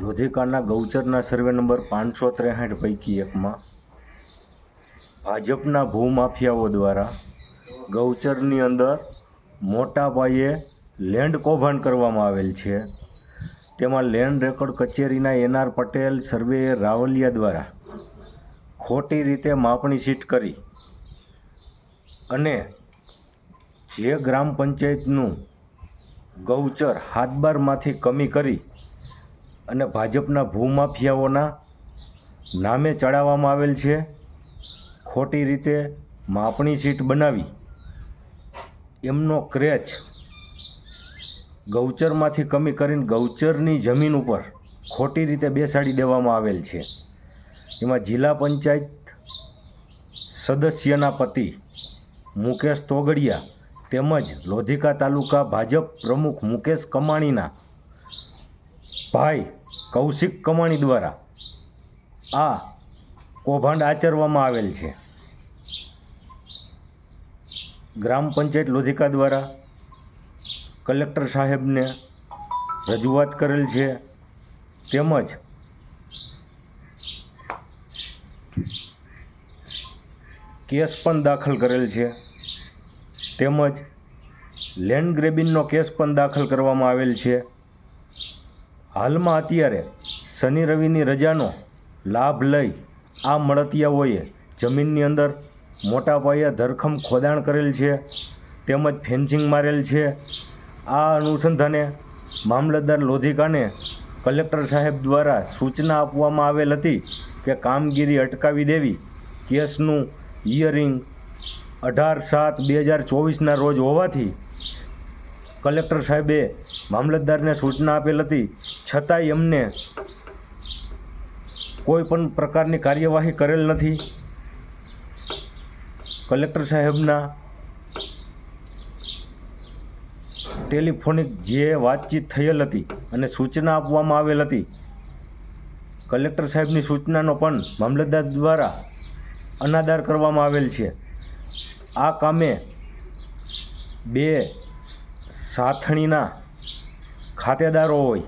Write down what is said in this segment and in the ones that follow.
લોધિકાના ગૌચરના survey number પાંચસો ત્રેસઠ પૈકી એકમાં ભાજપના ભૂમાફિયાઓ દ્વારા ગૌચરની અંદર મોટા પાયે લેન્ડ કૌભાંડ કરવામાં આવેલ છે. તેમાં લેન્ડ રેકોર્ડ કચેરીના N R Patel surveyor Ravaliya દ્વારા ખોટી રીતે માપણી સીટ કરી અને જે ગ્રામ પંચાયતનું ગૌચર હાથબારમાંથી કમી કરી અને ભાજપના ભૂમાફિયાઓના નામે ચડાવવામાં આવેલ છે. ખોટી રીતે માપણી સીટ બનાવી. એમનો ક્રેચ ગૌચરમાંથી કમી કરીને ગૌચરની જમીન ઉપર ખોટી રીતે બેસાડી દેવામાં આવેલ છે. એમાં જિલ્લા પંચાયત સદસ્યના પતિ મુકેશ તોગડિયા તેમજ લોધિકા તાલુકા ભાજપ પ્રમુખ મુકેશ કમાણીના ભાઈ, કૌશિક કમાણી દ્વારા આ કૌભાંડ આચરવામાં આવેલ છે. ગ્રામ પંચાયત લોધિકા દ્વારા કલેક્ટર સાહેબને રજૂઆત કરેલ છે. તેમજ કેસ પણ દાખલ કરેલ છે. તેમજ લેન્ડ ગ્રેબિંગનો કેસ પણ દાખલ કરવામાં આવેલ છે. હાલમાં અત્યારે શનિ રવિની રજાનો લાભ લઈ આ મળતિયાઓએ જમીનની અંદર મોટા પાયે ધરખમ ખોદાણ કરેલ છે, તેમજ ફેન્સિંગ મારેલ છે. આ અનુસંધાને મામલતદાર લોધિકાને કલેક્ટર સાહેબ દ્વારા સૂચના આપવામાં આવેલ હતી કે કામગીરી અટકાવી દેવી. કેસનું હિયરિંગ અઢાર સાત બે હજાર ચોવીસના રોજ હોવાથી કલેક્ટર સાહેબે મામલતદારને સૂચના આપેલ હતી. છતાંય એમને કોઈ પણ પ્રકારની કાર્યવાહી કરેલ નથી. કલેક્ટર સાહેબના ટેલિફોનિક જે વાતચીત થયેલ હતી અને સૂચના આપવામાં આવેલ હતી. કલેક્ટર સાહેબની સૂચનાનો પણ મામલતદાર દ્વારા અનાદાર કરવામાં આવેલ છે. આ કામે બે સાથણીના ખાતેદારો હોય,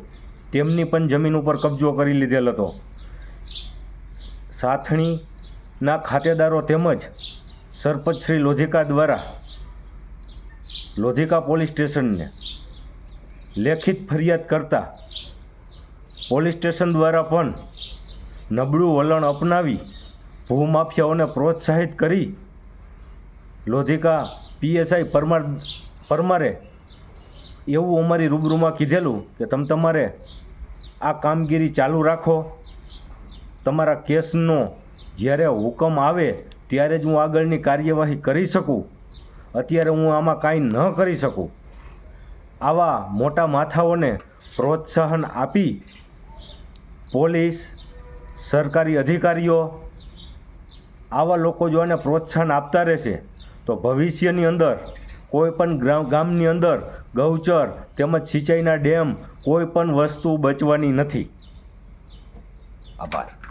તેમની પણ જમીન ઉપર કબજો કરી લીધેલ હતો. સાથણીના ખાતેદારો તેમજ સરપંચ શ્રી લોધિકા દ્વારા લોધિકા પોલીસ સ્ટેશનને લેખિત ફરિયાદ કરતા પોલીસ સ્ટેશન દ્વારા પણ નબળું વલણ અપનાવી ભૂમાફિયાઓને પ્રોત્સાહિત કરી લોધિકા પીએસઆઈ પરમાર પરમારે એવું અમારી રૂબરૂમાં કીધેલું કે તમે તમારે આ કામગીરી ચાલુ રાખો. તમારા કેસનો જ્યારે હુકમ આવે ત્યારે જ હું આગળની કાર્યવાહી કરી શકું. અત્યારે હું આમાં કાંઈ ન કરી શકું. આવા મોટા માથાઓને પ્રોત્સાહન આપી પોલીસ, સરકારી અધિકારીઓ, આવા લોકો જો આને પ્રોત્સાહન આપતા રહેશે, તો ભવિષ્યની અંદર કોઈ પણ ગ્રામ, ગામની અંદર ગૌચર તેમજ સિંચાઈના ડેમ કોઈ પણ વસ્તુ બચવાની નથી. આભાર.